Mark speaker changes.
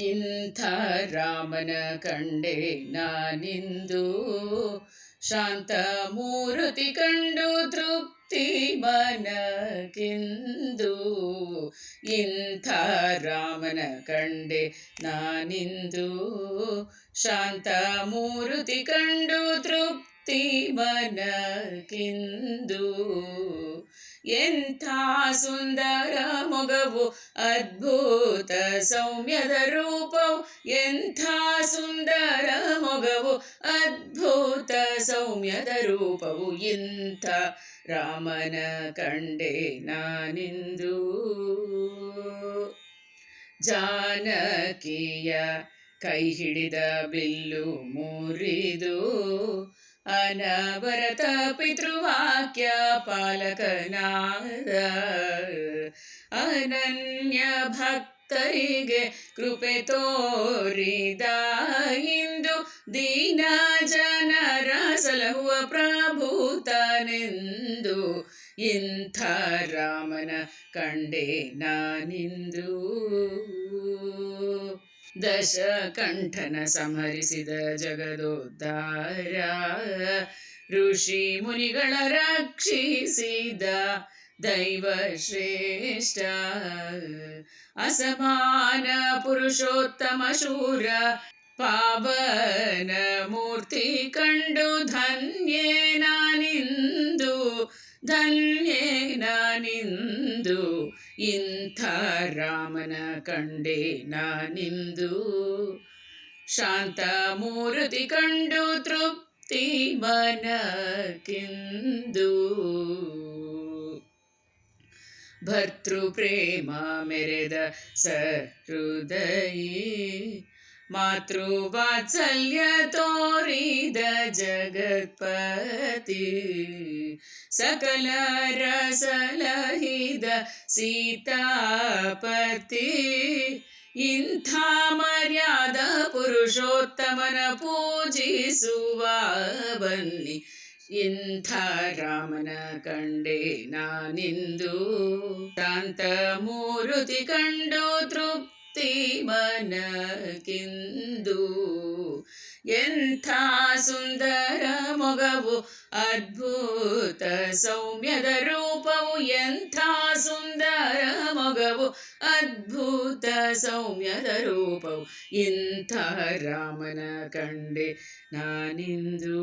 Speaker 1: ಇಂಥ ರಾಮನ ಕಂಡೆ ನಾನಿಂದು ಶಾಂತ ಮೂರುತಿ ಕಂಡು ತೃಪ್ತಿ ಮನಕ್ಕೆಂದು ಇಂಥ ರಾಮನ ಕಂಡೆ ನಾನಿಂದು ಶಾಂತ ಮೂರುತಿ ಕಂಡು ತೃಪ್ತಿ ಮನಕ್ಕೆಂದು. ಎಂಥ ಸುಂದರ ಮೊಗವು, ಅದ್ಭುತ ಸೌಮ್ಯದ ರೂಪವು. ಎಂಥ ಸುಂದರ ಮೊಗವು, ಅದ್ಭುತ ಸೌಮ್ಯದ ರೂಪವು. ಇಂಥ ರಾಮನ ಕಂಡೆ ನಾನಿಂದು. ಜಾನಕಿಯ ಕೈ ಹಿಡಿದ ಬಿಲ್ಲು ಮುರಿದು ಅನವರತ ಪಿತೃವಾಕ್ಯ ಪಾಲಕನಾದ ಅನನ್ಯ ಭಕ್ತರಿಗೆ ಕೃಪೆ ತೋರಿದ ಇಂದು ದೀನ ಜನರ ಸಲಹುವ ಪ್ರಭೂತನೆಂದು ಇಂಥ ರಾಮನ ಕಂಡೆ ನಾನಿಂದು. ದಶಕಂಠನ ಸಂಹರಿಸಿದ ಜಗದೋದ್ಧಾರ. ಋಷಿ ಮುನಿಗಳ ರಕ್ಷಿಸಿದ ದೈವ ಶ್ರೇಷ್ಠ ಅಸಮಾನ ಪುರುಷೋತ್ತಮ ಶೂರ ಪಾವನ ಮೂರ್ತಿ ಕಂಡು ಧನ್ಯೇ ನಾನಿಂದು ಧನ್ಯೇ ನಾನಿಂದು ಇಂಥ ರಾಮನ ಕಂಡೆ ನಾನಿಂದು ಶಾಂತ ಮೂರ್ತಿ ಕಂಡು ತೃಪ್ತಿ ಮನಕ್ಕಿಂದು. ಭರ್ತೃ ಪ್ರೇಮ ಮೆರೆದ ಸಹೃದಯಿ ಮಾತೃ ವಾತ್ಸಲ್ಯ ತೋರಿದ ಜಗತ್ಪತಿ. ಸಕಲ ರಸಲಹಿದ ಸೀತಾಪತಿ. ಇಂಥ ಮರ್ಯಾದ ಪುರುಷೋತ್ತಮನ ಪೂಜಿಸುವ ಬನ್ನಿ. ಇಂಥ ರಾಮನ ಕಂಡೆ ನಾನಿಂದು. ತಾಂತ ಮೂರುತಿ ಕಂಡು ತೃಪ್ತಿ ಮನಕ್ಕೆಂದು ಎಂಥ ಸುಂದರ ಮೊಗವು ಅದ್ಭುತ ಸೌಮ್ಯದ ರೂಪವು ಎಂಥ ಸುಂದರ ಮೊಗವು ಅದ್ಭುತ ಸೌಮ್ಯದ ರೂಪವು ಇಂಥ ರಾಮನ ಕಂಡೆ ನಾನಿಂದು